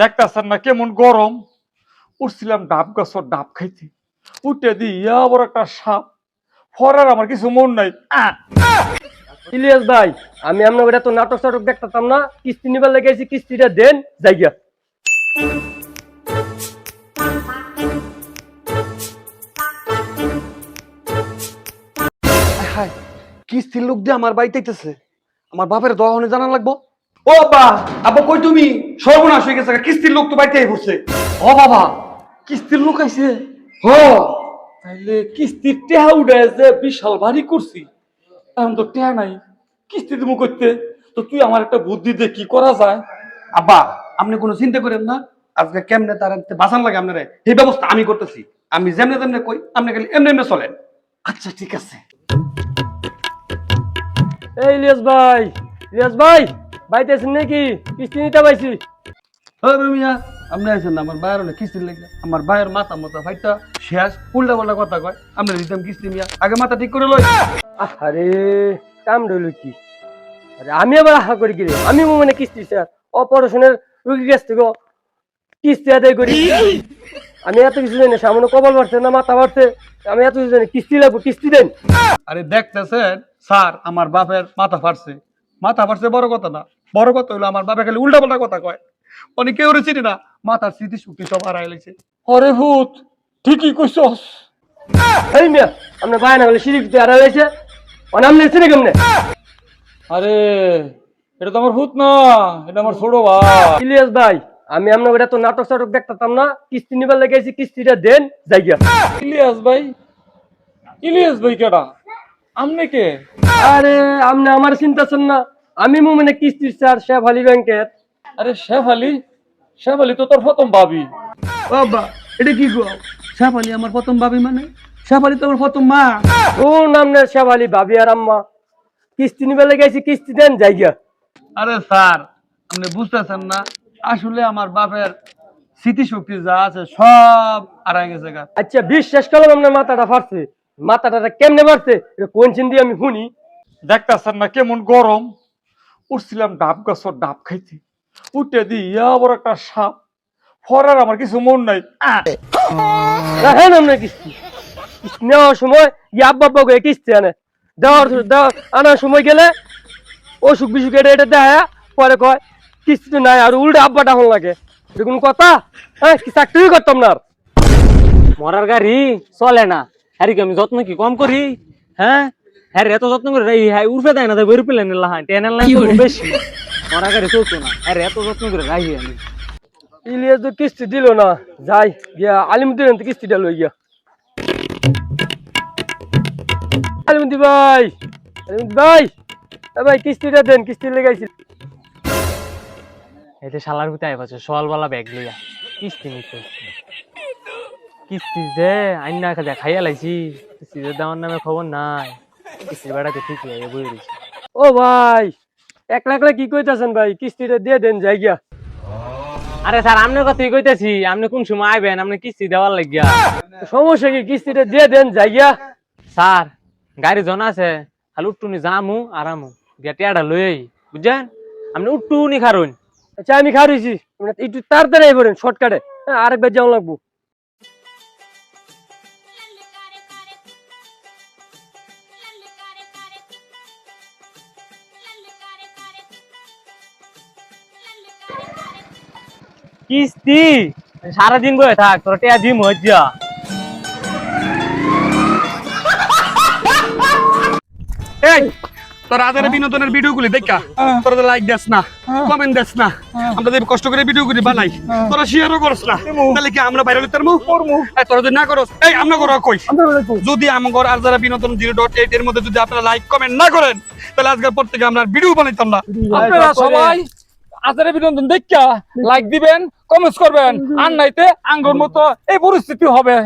দেখতেছেন না কেমন গরম? উঠছিলাম ডাব গাছর ডাব খাইতে। উঠে দি ইয়া বড় একটা সাপ। ফরার আমার কিছু মন নাই। ইলিয়াস ভাই আমি আপনার ওটা তো নাটক টাটক দেখতাম না। কিস্তি নিবার লেগেছি কিস্তিটা দেন যাইয়া হায় কিস্তির লোক দিয়ে আমার বাড়িতে আমার বাপের দহনে জানা লাগবো। ও বা আব্বা কই তুমি? সর্বনাশ হয়ে গেছে কিস্তির লোক তো বাড়িতে পড়ছে ও বাবা। কিস্তির লোক আইছে? হ। তাইলে কিস্তির টেহা উড়াইছে বিশাল ভারী করছি। এখন তো টেহা নাই। কিস্তি তুমি করতে তো তুই আমার একটা বুদ্ধি দে কি করা যায়? আব্বা আপনি কোনো চিন্তা করেন না। আজকে কেমনে তার বাঁচান লাগে আপনারা? এই ব্যবস্থা আমি করতেছি। আমি যেমনে তেমনে কই আপনি খালি এমনি এমনি চলেন। আচ্ছা ঠিক আছে। এই ইলিয়াস ভাই ইলিয়াস ভাই। বাড়িতে আছেন নাকি? কিস্তি নিতে পাইছি। হ্যাঁ মিয়া আপনি আছেন না আমার ভাইয়ের অনেক কিস্তির লেগে। আমার ভাইয়ের মাথা মতো ভাইটা শেষ উল্টা পাল্টা কথা কয়। আপনি দিতাম কিস্তি মিয়া আগে মাথা ঠিক করে লই। আরে কাম রইল কি? আরে আমি আবার আশা করি কি? আমি মানে কিস্তি স্যার। অপারেশনের রুগীর কাছ থেকে কিস্তি আদায় করি। আমি এত কিছু জানি সামনে কপাল বাড়ছে না মাথা বাড়ছে। আমি এত কিছু জানি কিস্তি লাগবো কিস্তি দেন। আরে দেখতেছেন স্যার আমার বাপের মাথা ফাটছে। মাথা ফাটছে বড় কথা না। বড় কথা হলো আমার বাপে খালি উল্টা পাল্টা কথা কয়। অনেক কেউ চিনি না মাথার স্মৃতি শক্তি সব হারাই লেছে হরে ভূত ঠিকই কইছস। এই মিয়া না কেমনে? আরে এটা তো আমার ভূত না এটা আমার ছোট ভাই। ইলিয়াস ভাই আমি আপনার ওটা তো নাটক সাটক দেখতাম না কিস্তি নিবার লেগেছি কিস্তিটা দেন ইলিয়াস ভাই ইলিয়াস ভাই কেডা? আমনে কে? আরে আমার চিন্তা না। আমি মানে কিস্তির স্যার শেফ আলী ব্যাংকের। আরে শেফ আলী? শেফ আলী তো তোর প্রথম ভাবি। বাবা এটা কি গো? সাফালি আমার প্রথম ভাবি মানে? সাফালি তো আমার প্রথম মা। ও নাম না শেফ আলী ভাবি আর আম্মা। কিস্তি নিবার লেগেছি কিস্তি দেন যাইয়া আরে স্যার আপনি বুঝতেছেন না? আসলে আমার বাপের স্মৃতিশক্তি যা আছে সব হারাই গেছে গা। আচ্ছা বিশ্বাস করলাম আপনার মাথাটা ফাটছে। মাথাটা কেমনে মারছে এটা কোন চিন দিয়ে আমি শুনি? দেখতেছেন না কেমন গরম? উঠছিলাম ডাব গাছর ডাব খাইতে। উঠে দি ইয়া বড় একটা সাপ। ফরার আমার কিছু মন নাই! রাখেন আপনার কিস্তি। নেওয়ার সময় ইয়া আব্বা আব্বা করে কিস্তি আনে। দেওয়ার দেওয়া আনার সময় গেলে অসুখ বিসুখ এটা এটা দেয় পরে কয় কিস্তি তো নাই আর উল্টে আব্বাটা হল লাগে। এটা কোনো কথা? হ্যাঁ কি চাকরি করতাম না আর। মরার গাড়ি চলে না। হ্যারি কি আমি যত্ন কি কম করি? হ্যাঁ? হ্যাঁ এত যত্ন করে রাই হ্যাঁ উর্ফে দেয় না বের পেলেন লাহান। টেনের লাইন বেশি। মরার গাড়ি চলতো না। হ্যাঁ এত যত্ন করে রাই আমি। ইলিয়াস তো কিস্তি দিল না যাই গিয়া আলিমুদ্দিন তো কিস্তিটা লই গিয়া। আলিমুদ্দি ভাই আলিমুদ্দি ভাই এ ভাই কিস্তিটা দেন কিস্তি লেগাইছি। এতে শালার ভিতরে আই পাচ্ছে সকালবেলা ব্যাগ লইয়া। কিস্তি নিতে কিস্তি দে আইন না খাজা খাইয়া লাইছি। কিস্তি দেওয়ার নামে খবর নাই। কিস্তির রয়েছে ও ভাই একলা একলা কি কইতাছেন ভাই? কিস্তিটা দিয়ে দেন যাই গিয়া। আরে স্যার আপনার কথাই কইতেছি? আপনি কোন সময় আইবেন? আপনি কিস্তি দেওয়ার লাগিয়া। সমস্যা কি? কিস্তিটা দিয়ে দেন যাই গিয়া। স্যার গাড়ি জন আছে। খালি উট্টুনি যামু আরামু গিয়া টিয়াটা লই বুঝছেন? আপনি উট্টুনি খারুন। আচ্ছা আমি খারুইছি। একটু তাড়াতাড়ি আইবেন শর্টকাটে। হ্যাঁ আরেকবার যাওয়া লাগবো। কিস্তি? সারাদিন বয়ে থাক তোর টিয়া দিম হজ্জা এই তোর আদারে বিনোদনের ভিডিও গুলি দেখা তোরা লাইক দেস না কমেন্ট দেস না আমরা যে কষ্ট করে ভিডিও গুলি বানাই তোরা শেয়ারও করস না। তাহলে কি আমরা বাইরে হইতার মুখ এই তোরা যদি না করস এই আমরা করো কই? যদি আমার আর যারা বিনোদন জিরো ডট এইট এর মধ্যে যদি আপনারা লাইক কমেন্ট না করেন তাহলে আজকের পর থেকে আমরা ভিডিও বানাইতাম না। আপনারা সবাই আজারে বিনোদন দেখা লাইক দিবেন কমেন্টস করবেন। আর নাইতে আঙ্গুর মতো এই পরিস্থিতি হবে।